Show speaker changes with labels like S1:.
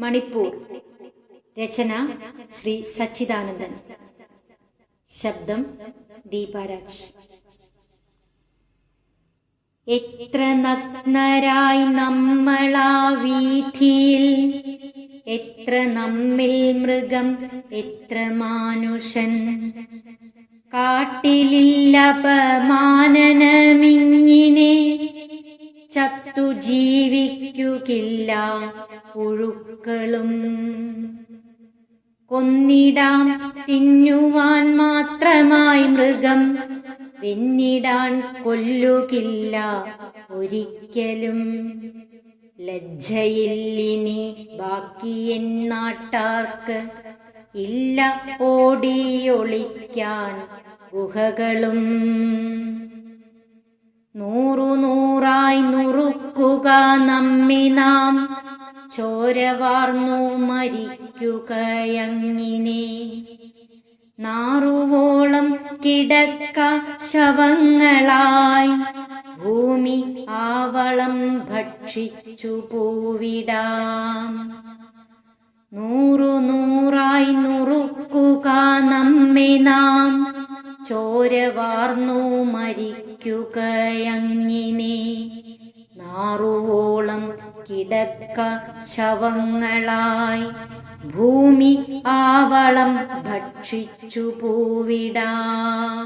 S1: മണിപ്പൂർ. രചന ശ്രീ സച്ചിദാനന്ദൻ. ശബ്ദം ദീപാരാജ്. എത്ര നഗ്നരായി നമ്മളാ വീഥിയിൽ. എത്ര നമ്മിൽ മൃഗം എത്ര മാനുഷൻ. കാട്ടിലില്ല അപമാനനമിങ്ങിനെ ചത്തു ജീവിക്കുകില്ല. പുഴുക്കളും കൊന്നിടാം. തിന്നുവാൻ മാത്രമായി മൃഗം വെന്നിടാൻ കൊല്ലുകില്ല. ഒരിക്കലും ലജ്ജയില്ലിനി ബാക്കി നാട്ടാർക്ക് ഇല്ല ഓടിയൊളിക്കാൻ. ഗുഹകളും നൂറു നൂറായി നുറുക്കുക നമ്മി നാം. ചോരവാർന്നു മരിക്കുകയങ്ങിനെ നാറുവോളം കിടക്ക ശവങ്ങളായി. ഭൂമി ആവളം ഭക്ഷിച്ചു പൂവിടാം. നൂറു നൂറായി നുറുക്കുക നമ്മെ നാം. ചോരവാർന്നു മരിക്കുകയങ്ങിനെ കിടക്ക ശവങ്ങളായി. ഭൂമി ആവളം ഭക്ഷിച്ചു പൂവിടാം.